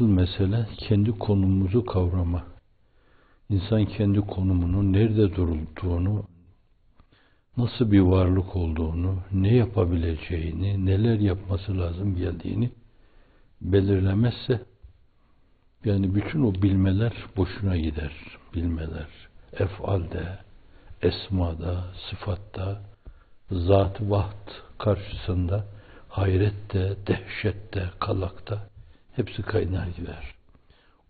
asıl mesele kendi konumumuzu kavrama. İnsan kendi konumunu, nerede durulduğunu, nasıl bir varlık olduğunu, ne yapabileceğini, neler yapması lazım geldiğini belirlemezse yani bütün o bilmeler boşuna gider. Bilmeler. Efalde, esmada, sıfatta, zat vaht karşısında hayrette, dehşette, kalakta hepsi kaynar gider.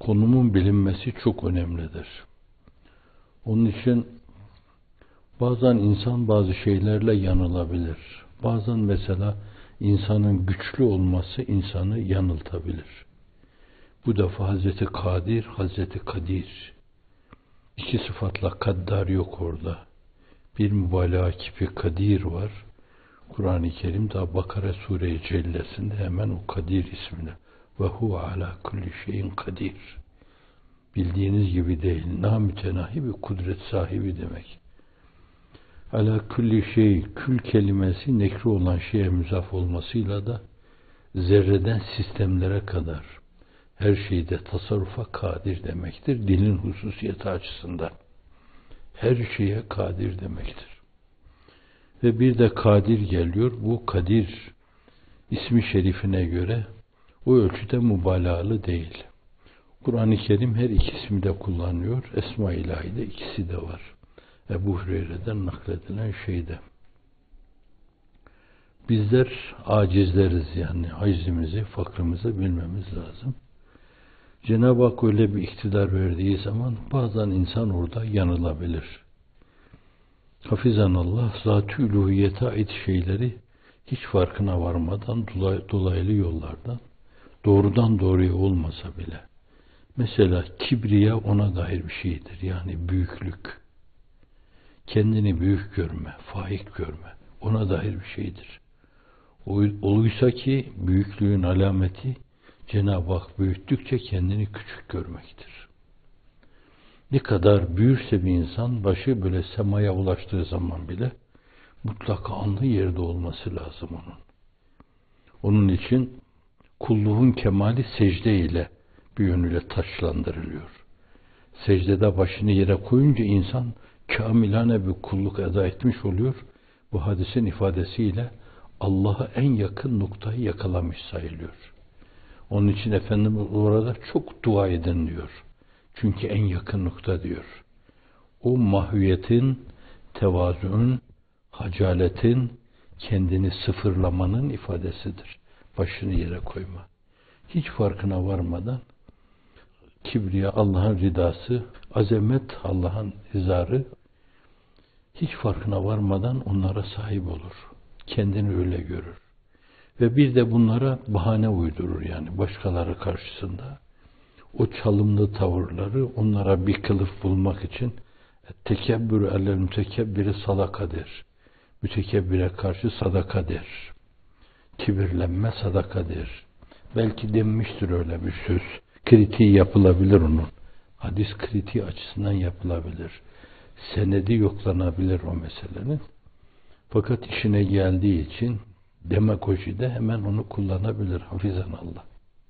Konumun bilinmesi çok önemlidir. Onun için bazen insan bazı şeylerle yanılabilir. Bazen mesela insanın güçlü olması insanı yanıltabilir. Bu defa Hazreti Kadir, Hazreti Kadir. İki sıfatla kaddar yok orada. Bir mübalağa kipi Kadir var. Kur'an-ı Kerim Bakara Sure-i Cellesinde hemen o Kadir ismini ve huve ala kulli şeyin kadir. Bildiğiniz gibi değil, namütenahi bir kudret sahibi demek. Ala kulli şey, kül kelimesi nekri olan şeye müzaf olmasıyla da zerreden sistemlere kadar her şeyde tasarrufa kadir demektir. Dilin hususiyeti açısından. Her şeye kadir demektir. Ve bir de kadir geliyor. Bu kadir ismi şerifine göre o ölçüde mübalağalı değil. Kur'an-ı Kerim her ikisini de kullanıyor. Esma ilahide ikisi de var. Ebu Hureyre'den nakledilen şeyde. Bizler acizleriz yani. Acizimizi, fakrımızı bilmemiz lazım. Cenab-ı Hak öyle bir iktidar verdiği zaman bazen insan orada yanılabilir. Hafizan Allah zat-ı ait şeyleri hiç farkına varmadan dolaylı yollardan doğrudan doğruya olmasa bile mesela kibriya ona dair bir şeydir. Yani büyüklük. Kendini büyük görme, faik görme. Ona dair bir şeydir. Oysa ki büyüklüğün alameti Cenab-ı Hak büyüttükçe kendini küçük görmektir. Ne kadar büyürse bir insan başı böyle semaya ulaştığı zaman bile mutlaka anlı yerde olması lazım onun. Onun için kulluğun kemali secde ile bir yönüyle taşlandırılıyor. Secdede başını yere koyunca insan kamilane bir kulluk eda etmiş oluyor. Bu hadisin ifadesiyle Allah'a en yakın noktayı yakalamış sayılıyor. Onun için Efendimiz orada çok dua edin diyor. Çünkü en yakın nokta diyor. O mahviyetin, tevazuun, hacaletin, kendini sıfırlamanın ifadesidir. Başını yere koyma. Hiç farkına varmadan kibriya Allah'ın ridası, azamet Allah'ın izarı hiç farkına varmadan onlara sahip olur. Kendini öyle görür. Ve bir de bunlara bahane uydurur yani başkaları karşısında. O çalımlı tavırları onlara bir kılıf bulmak için tekebbür eller mütekebbiri sadakadır. Mütekebbire karşı sadakadır. Kibirlenme sadakadır. Belki denmiştir öyle bir söz. Kritiği yapılabilir onun. Hadis kritiği açısından yapılabilir. Senedi yoklanabilir o meselenin. Fakat işine geldiği için demagojide hemen onu kullanabilir hafizan Allah.